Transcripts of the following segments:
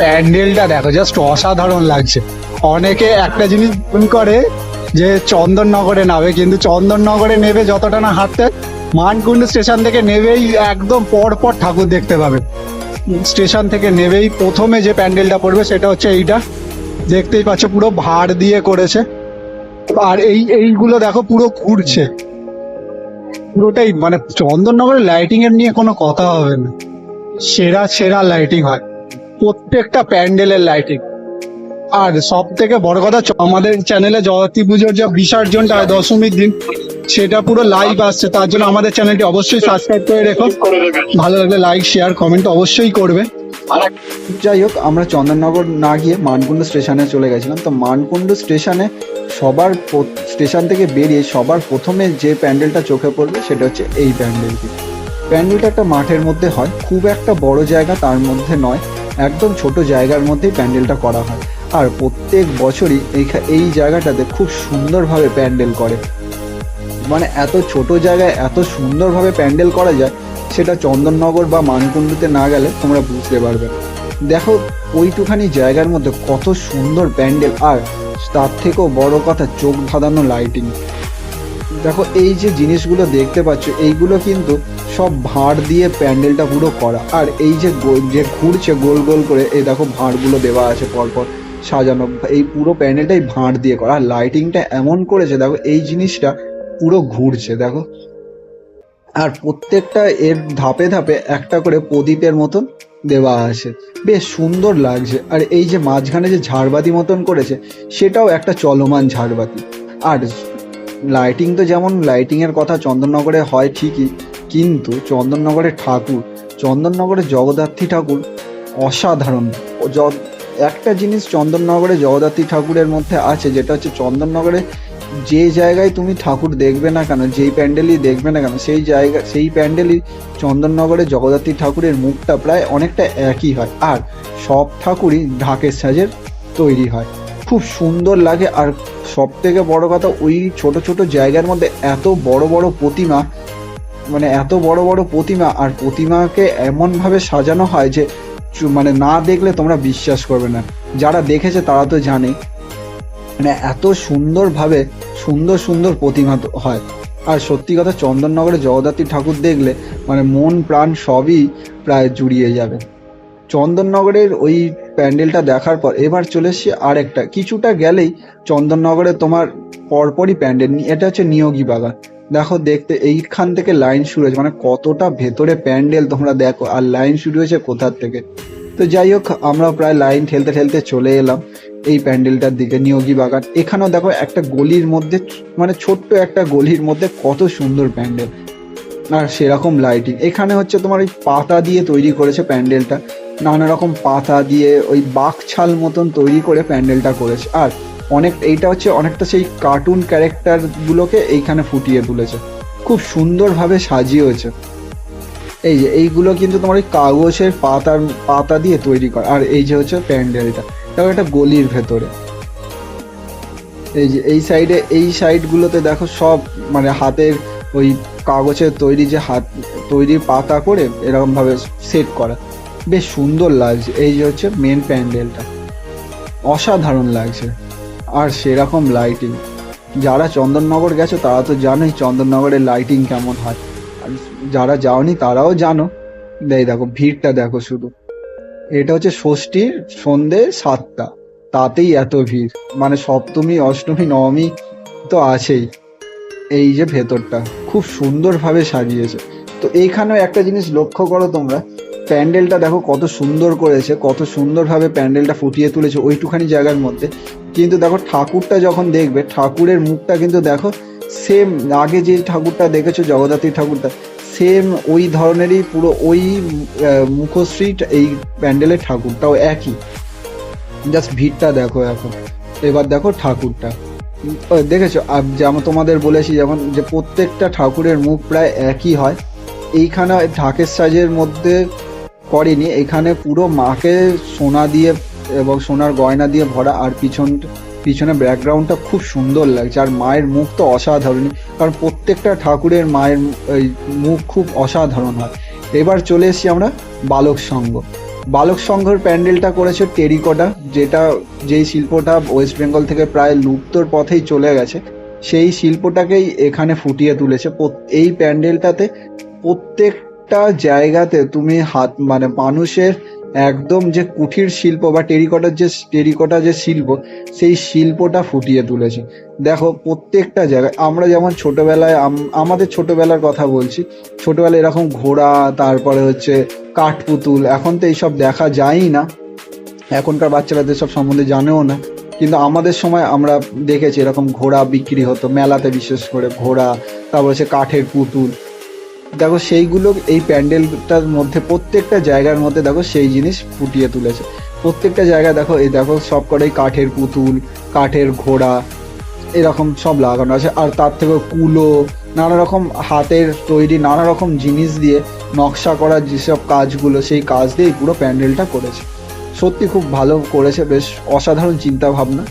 প্যান্ডেলটা দেখো জাস্ট অসাধারণ লাগছে। অনেকে একটা জিনিস ভুল করে যে চন্দননগরে নামে, কিন্তু চন্দননগরে নেবে যতটা না হাঁটতে, মানকুণ্ড স্টেশন থেকে নেবেই একদম পর পর ঠাকুর দেখতে পাবে। স্টেশন থেকে নেবেই প্রথমে যে প্যান্ডেলটা পড়বে, সেটা হচ্ছে এইটা। দেখতেই পাচ্ছ পুরো ভাড় দিয়ে করেছে। আর এই, এইগুলো দেখো, পুরো ঘুরছে। পুরোটাই মানে চন্দননগরের লাইটিং এর নিয়ে কোনো কথা হবে না। সেরা সেরা লাইটিং হয়। প্রত্যেকটা প্যান্ডেলের লাইটিং আর সব থেকে বড় কথা আমাদের চ্যানেলে জগতী পুজোর যে বিসর্জনটা দশমীর দিন, সেটা পুরো লাইভ আসছে। তার জন্য আমাদের চ্যানেলটি অবশ্যই সাবস্ক্রাইব করে রেখো। ভালো লাগলে লাইক শেয়ার কমেন্ট অবশ্যই করবে। যাই হোক, আমরা চন্দননগর না গিয়ে মানকুণ্ড স্টেশনে চলে গেছিলাম। তো মানকুণ্ড স্টেশনে সবার স্টেশন থেকে বেরিয়ে সবার প্রথমে যে প্যান্ডেলটা চোখে পড়বে, সেটা হচ্ছে এই প্যান্ডেলটি। প্যান্ডেলটা একটা মাঠের মধ্যে হয়। খুব একটা বড় জায়গা তার মধ্যে নয়। একদম ছোট জায়গার মধ্যেই প্যান্ডেলটা করা হয়। আর প্রত্যেক বছরই এইখা- এই জায়গাটাতে খুব সুন্দরভাবে প্যান্ডেল করে। মানে এত ছোট জায়গায় এত সুন্দরভাবে প্যান্ডেল করা যায়, সেটা চন্দননগর বা মানকুণ্ডুতে না গেলে তোমরা বুঝতে পারবে দেখো, ওইটুখানি জায়গার মধ্যে কত সুন্দর প্যান্ডেল, আর তার থেকেও বড় কথা চোখ ধাঁধানো লাইটিং দেখো, এই যে জিনিসগুলো দেখতে পাচ্ছ, এইগুলো কিন্তু সব ভাঁড় দিয়ে প্যান্ডেলটা পুরো করা। আর এই যে যে ঘুরছে গোল গোল করে, এই দেখো ভাঁড়গুলো দেওয়া আছে পরপর সাজানো। এই পুরো প্যান্ডেলটাই ভাঁড় দিয়ে করা। আর লাইটিংটা এমন করেছে, দেখো এই জিনিসটা পুরো ঘুরছে, দেখো। আর প্রত্যেকটা এর ধাপে ধাপে একটা করে প্রদীপের মতন দেওয়া আছে। বেশ সুন্দর লাগছে। আর এই যে মাঝখানে যে ঝাড়বাতি মতন করেছে, সেটাও একটা চলমান ঝাড়বাতি। আর লাইটিং তো যেমন লাইটিংয়ের কথা চন্দননগরে হয় ঠিকই কিন্তু চন্দননগরের ঠাকুর, চন্দননগরের জগদ্ধাত্রী ঠাকুর অসাধারণ। একটা জিনিস চন্দননগরে জগদ্ধাত্রী ঠাকুরের মধ্যে আছে, যেটা হচ্ছে চন্দননগরে যে জায়গায় তুমি ঠাকুর দেখবে না কেন, যেই প্যান্ডেলই দেখবে না কেন, সেই জায়গা, সেই প্যান্ডেলই চন্দননগরে জগদ্ধাত্রী ঠাকুরের মুখটা প্রায় অনেকটা একই হয়। আর সব ঠাকুরই ঢাকের সাজের তৈরি হয়। খুব সুন্দর লাগে। আর সব থেকে বড় কথা, ওই ছোট ছোট জায়গার মধ্যে এত বড় বড় প্রতিমা মানে এত বড় বড় প্রতিমা, আর প্রতিমাকে এমনভাবে সাজানো হয় যে মানে না দেখলে তোমরা বিশ্বাস করবে না। যারা দেখেছে তারা তো জানে। মানে এত সুন্দরভাবে সুন্দর সুন্দর প্রতিমা হয়। আর সত্যি কথা চন্দননগরে জগদ্ধাত্রী ঠাকুর দেখলে মানে মন প্রাণ সবই প্রায় জুড়িয়ে যাবে। চন্দননগরের ওই প্যান্ডেলটা দেখার পর এবার চলে এসছি আরেকটা। কিছুটা গেলেই চন্দননগরে তোমার পরপরই প্যান্ডেল। এটা হচ্ছে নিয়োগী বাগান। দেখো, দেখতে এইখান থেকে লাইন শুরু হয়েছে মানে কতটা ভেতরে প্যান্ডেল তোমরা দেখো, আর লাইন শুরু হয়েছে কোথার থেকে? তো যাই হোক আমরা প্রায় লাইন ঠেলতে ঠেলতে চলে এলাম এই প্যান্ডেলটার দিকে, নিয়োগী বাগান। এখানেও দেখো একটা গলির মধ্যে মানে ছোট্ট একটা গলির মধ্যে কত সুন্দর প্যান্ডেল। আর সেরকম লাইটিং এখানে হচ্ছে তোমার ওই পাতা দিয়ে তৈরি করেছে প্যান্ডেলটা। নানা রকম পাতা দিয়ে ওই বাঘছাল মতন তৈরি করে প্যান্ডেলটা করেছে। আর অনেক, এইটা হচ্ছে অনেকটা সেই কার্টুন ক্যারেক্টার গুলোকে এইখানে ফুটিয়ে তুলেছে। খুব সুন্দরভাবে সাজিয়েছে। এই যে, এইগুলো কিন্তু তোমার ওই কাগজের পাতার পাতা দিয়ে তৈরি করা। আর এই যে হচ্ছে প্যান্ডেলটা তাও একটা গলির ভেতরে। এই যে, এই সাইডে এই সাইডগুলোতে দেখো সব মানে হাতের ওই কাগজের তৈরি যে হাত, তৈরি পাতা করে এরকমভাবে সেট করা। বেশ সুন্দর লাগছে। এই যে হচ্ছে মেন প্যান্ডেলটা। অসাধারণ লাগছে। আর সেরকম লাইটিং যারা চন্দননগর গেছো, তারা তো জানোই চন্দননগরের লাইটিং কেমন হয়। আর যারা যাওনি, তারাও জানো। দেয় দেখো, ভিড়টা দেখো শুধু। এটা হচ্ছে ষষ্ঠীর সন্ধে সাতটা। তাতেই এত ভিড়। মানে সপ্তমী, অষ্টমী, নবমী তো আছেই। এই যে ভেতরটা, খুব সুন্দরভাবে সাজিয়েছে। তো এইখানেও একটা জিনিস লক্ষ্য করো তোমরা। প্যান্ডেলটা দেখো কত সুন্দর করেছে, কত সুন্দরভাবে প্যান্ডেলটা ফুটিয়ে তুলেছে ওইটুখানি জায়গার মধ্যে। কিন্তু দেখো ঠাকুরটা যখন দেখবে, ঠাকুরের মুখটা কিন্তু দেখো সেম আগে যে ঠাকুরটা দেখেছ, জগদ্ধাত্রী ঠাকুরটা সেম ওই ধরনেরই পুরো ওই মুখশ্রী এই প্যান্ডেলের ঠাকুরটাও একই। জাস্ট ভিড়টা দেখো এখন। এবার দেখো ঠাকুরটা। দেখেছ? যেমন তোমাদের বলেছি যেমন যে প্রত্যেকটা ঠাকুরের মুখ প্রায় একই হয়, এইখানে ঢাকের সাজের মধ্যে করেনি। এখানে পুরো মাকে সোনা দিয়ে এবং সোনার গয়না দিয়ে ভরা আর পিছন, পিছনে ব্যাকগ্রাউন্ডটা খুব সুন্দর লাগছে। আর মায়ের মুখ তো অসাধারণ। কারণ প্রত্যেকটা ঠাকুরের মায়ের মুখ খুব অসাধারণ হয়। এবার চলে এসেছি আমরা বালক সংঘ। বালক সংঘর প্যান্ডেলটা করেছে টেরিকোটা, যেটা যেই শিল্পটা ওয়েস্ট বেঙ্গল থেকে প্রায় লুপ্তর পথেই চলে গেছে, সেই শিল্পটাকেই এখানে ফুটিয়ে তুলেছে। এই প্যান্ডেলটাতে প্রত্যেকটা জায়গাতে তুমি হাত মানে মানুষের একদম যে কুঠির শিল্প বা টেরিকটার যে টেরিকটা যে শিল্প, সেই শিল্পটা ফুটিয়ে তুলেছে। দেখো, প্রত্যেকটা জায়গায়, আমরা যেমন ছোটবেলায়, আম- আমাদের ছোটবেলার কথা বলছি, ছোটবেলায় এরকম ঘোড়া, তারপরে হচ্ছে কাঠপুতুল, এখন তো এইসব দেখা যায়ই না। এখনকার বাচ্চারা সব সম্বন্ধে জানেও না। কিন্তু আমাদের সময় আমরা দেখেছি এরকম ঘোড়া বিক্রি হতো, মেলাতে বিশেষ করে ঘোড়া, তারপর হচ্ছে কাঠের পুতুল। দেখো সেইগুলো, এই প্যান্ডেলটার মধ্যে, প্রত্যেকটা জায়গার মধ্যে দেখো সেই জিনিস ফুটিয়ে তুলেছে। প্রত্যেকটা জায়গায় দেখো, এই দেখো সব কটাই কাঠের পুতুল, কাঠের ঘোড়া, এরকম সব লাগানো আছে। আর তার থেকে কুলো, নানা রকম হাতের তৈরি, নানা রকম জিনিস দিয়ে নকশা করা যেসব কাজগুলো, সেই কাজ দিয়েই পুরো প্যান্ডেলটা করেছে। সত্যি খুব ভালো করেছে, বেশ অসাধারণ চিন্তা ভাবনা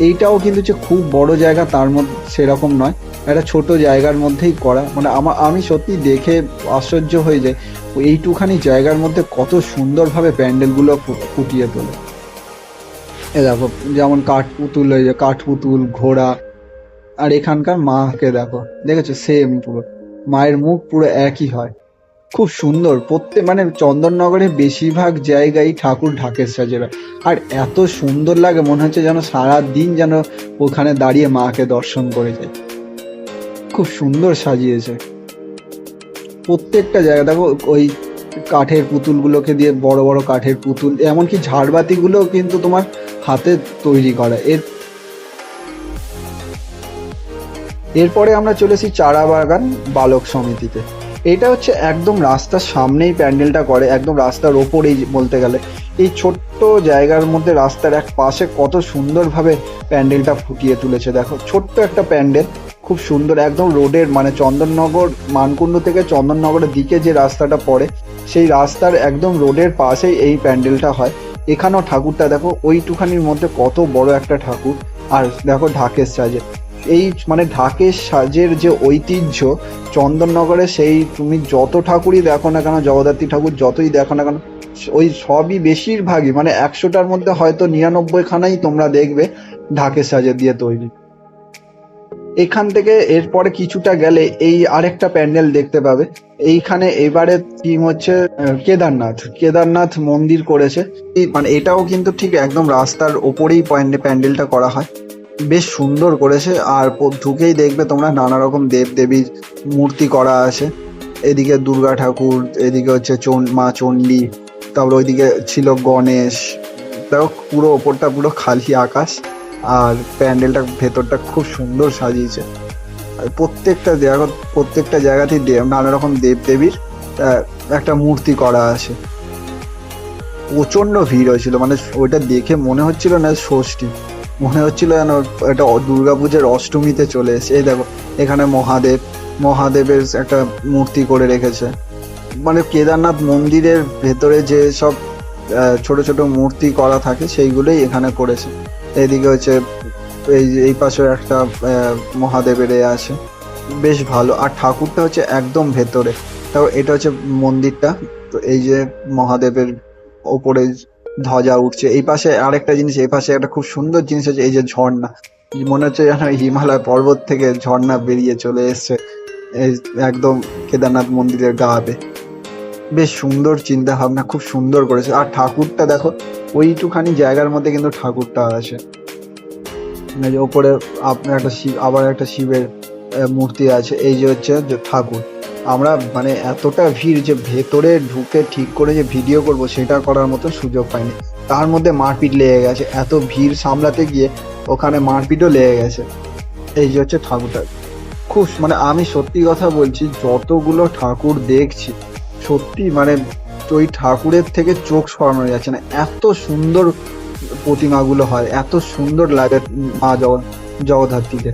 এইটাও কিন্তু যে খুব বড় জায়গা, তার মধ্যে সেরকম নয়। একটা ছোট জায়গার মধ্যেই করা। মানে আমার আমি সত্যি দেখে আশ্চর্য হয়ে যাই এইটুখানি জায়গার মধ্যে কত সুন্দরভাবে প্যান্ডেলগুলো ফুটিয়ে তোলে। এ দেখো, যেমন কাঠ পুতুল, এই যে কাঠ পুতুল, ঘোড়া, আর এখানকার মাকে দেখো। দেখেছ? সেম পুরো। মায়ের মুখ পুরো একই হয়। খুব সুন্দর। প্রত্যেক মানে চন্দননগরে বেশিরভাগ জায়গায় ঠাকুর ঢাকের সাজেরা। আর এত সুন্দর লাগে, মনে হচ্ছে যেন সারা দিন যেন ওখানে দাঁড়িয়ে মাকে দর্শন করে যায় খুব সুন্দর সাজিয়েছে। প্রত্যেকটা জায়গা, দেখো, ওই কাঠের পুতুলগুলোকে দিয়ে বড় বড় কাঠের পুতুল, এমনকি ঝাড়বাতিগুলো কিন্তু তোমার হাতে তৈরি করা। এর এরপরে আমরা চলেছি চারা বাগান বালক সমিতিতে। এটা হচ্ছে একদম রাস্তার সামনেই প্যান্ডেলটা করে, একদম রাস্তার ওপরেই বলতে গেলে। এই ছোট্ট জায়গার মধ্যে রাস্তার এক পাশে কত সুন্দরভাবে প্যান্ডেলটা ফুটিয়ে তুলেছে। দেখো, ছোট্ট একটা প্যান্ডেল। খুব সুন্দর, একদম রোডের মানে চন্দননগর, মানকুণ্ড থেকে চন্দননগরের দিকে যে রাস্তাটা পড়ে, সেই রাস্তার একদম রোডের পাশেই এই প্যান্ডেলটা হয়। এখানেও ঠাকুরটা, দেখো, ওইটুখানির মধ্যে কত বড় একটা ঠাকুর। আর দেখো ঢাকের সাজে। এই মানে ঢাকের সাজের যে ঐতিহ্য, চন্দননগরে সেই তুমি যত ঠাকুরই দেখো না কেন, জগদ্ধাত্রী ঠাকুর যতই দেখো না কেন, ওই সবই বেশিরভাগই মানে একশোটার মধ্যে হয়তো নিরানব্বই খানাই তোমরা দেখবে ঢাকের সাজে দিয়ে তৈরি। এখান থেকে এরপরে কিছুটা গেলে এই আরেকটা প্যান্ডেল দেখতে পাবে। এইখানে এবারে থিম হচ্ছে কেদারনাথ। কেদারনাথ মন্দির করেছে। মানে এটাও কিন্তু ঠিক একদম রাস্তার ওপরেই প্যান্ডে- প্যান্ডেলটা করা হয়। বেশ সুন্দর করেছে। আর ঢুকেই দেখবে তোমরা নানা রকম দেব দেবীর মূর্তি করা আছে। এদিকে দুর্গা ঠাকুর, এদিকে হচ্ছে মা চণ্ডী, তারপর ওইদিকে ছিল গণেশ। দেখো পুরো ওপরটা পুরো খালি আকাশ। আর প্যান্ডেলটা ভেতরটা খুব সুন্দর সাজিয়েছে। আর প্রত্যেকটা জায়গা, প্রত্যেকটা জায়গাতেই নানা রকম দেব দেবীর একটা মূর্তি করা আছে। প্রচণ্ড ভিড় হয়েছিল মানে ওইটা দেখে মনে হচ্ছিল না ষষ্ঠী। মনে হচ্ছিল যেন এটা দুর্গাপূজার অষ্টমীতে চলে এসে এই দেখো, এখানে মহাদেব, মহাদেবের একটা মূর্তি করে রেখেছে। মানে কেদারনাথ মন্দিরের ভেতরে যে সব ছোট ছোট মূর্তি করা থাকে, সেইগুলোই এখানে করেছে। এদিকে হচ্ছে এই যে এই পাশে একটা মহাদেবের এ আছে। বেশ ভালো। আর ঠাকুরটা হচ্ছে একদম ভেতরে। তাও এটা হচ্ছে মন্দিরটা। তো এই যে মহাদেবের ওপরে ধ্বজা উঠছে। এই পাশে আরেকটা জিনিস, এই পাশে একটা খুব সুন্দর জিনিস হচ্ছে এই যে ঝর্ণা। মনে হচ্ছে যেন হিমালয় পর্বত থেকে ঝর্ণা বেরিয়ে চলে এসছে। একদম কেদারনাথ মন্দিরের গাবে বেশ সুন্দর চিন্তা ভাবনা খুব সুন্দর করেছে। আর ঠাকুরটা দেখো, ওইটুখানি জায়গার মধ্যে কিন্তু ঠাকুরটা আছে। ওপরে আপনার একটা শিব আবার একটা শিবের মূর্তি আছে, এই যে হচ্ছে ঠাকুর। আমরা মানে এতটা ভিড় যে ভেতরে ঢুকে ঠিক করে যে ভিডিও করব, সেটা করার মতো সুযোগ পাইনি। তার মধ্যে মারপিট লেগে গেছে। এত ভিড় সামলাতে গিয়ে ওখানে মারপিটও লেগে গেছে। এই যে হচ্ছে ঠাকুরটা। খুব মানে আমি সত্যি কথা বলছি, যতগুলো ঠাকুর দেখছি সত্যি মানে ওই ঠাকুরের থেকে চোখ সরানো যাচ্ছে না। এত সুন্দর প্রতিমাগুলো হয়, এত সুন্দর লাগে মা জগৎ জগদ্ধাত্রীকে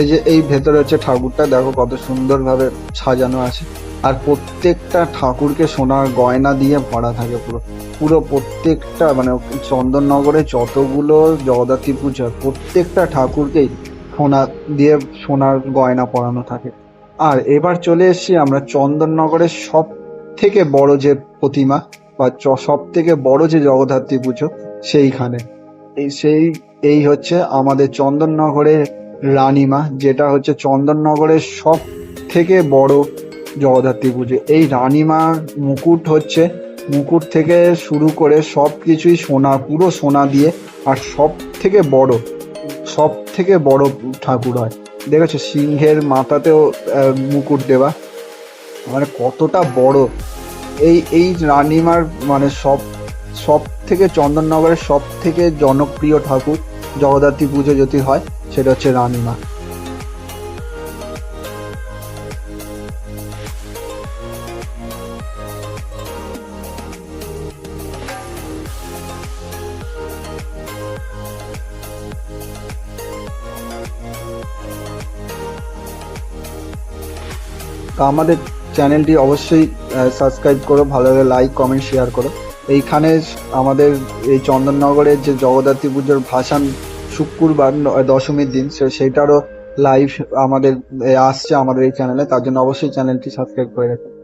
এই যে এই ভেতরে হচ্ছে ঠাকুরটা, দেখো কত সুন্দরভাবে সাজানো আছে। আর প্রত্যেকটা ঠাকুরকে সোনার গয়না দিয়ে ভরা থাকে পুরো। পুরো প্রত্যেকটা মানে চন্দননগরে যতগুলো জগদ্ধাত্রী পূজা, প্রত্যেকটা ঠাকুরকেই সোনা দিয়ে সোনার গয়না পরানো থাকে। আর এবার চলে এসেছি আমরা চন্দননগরের সব থেকে বড় যে প্রতিমা, বা সব থেকে বড় যে জগদ্ধাত্রী পুজো, সেইখানে। এই সেই, এই হচ্ছে আমাদের চন্দননগরের রানীমা, যেটা হচ্ছে চন্দননগরের সব থেকে বড় জগদ্ধাত্রী পুজো। এই রানীমার মুকুট হচ্ছে, মুকুট থেকে শুরু করে সব কিছুই সোনা, পুরো সোনা দিয়ে, আর সব থেকে বড় সব থেকে বড় ঠাকুর হয়। দেখেছ, সিংহের মাথাতেও মুকুট দেওয়া। মানে কতটা বড়। এই এই রানিমার মানে সব সব থেকে চন্দননগরের সব থেকে জনপ্রিয় ঠাকুর, জগদ্ধাত্রী পুজো যদি হয়, সেটা হচ্ছে রানীমা। তো আমাদের চ্যানেলটি অবশ্যই সাবস্ক্রাইব করো ভালোভাবে লাইক কমেন্ট শেয়ার করো। এইখানে আমাদের এই চন্দননগরের যে জগদ্ধাত্রী পুজোর ভাষান শুক্রবার দশমীর দিন, সে- সেইটারও লাইভ আমাদের আসছে আমাদের এই চ্যানেলে তার জন্য অবশ্যই চ্যানেলটি সাবস্ক্রাইব করে রাখুন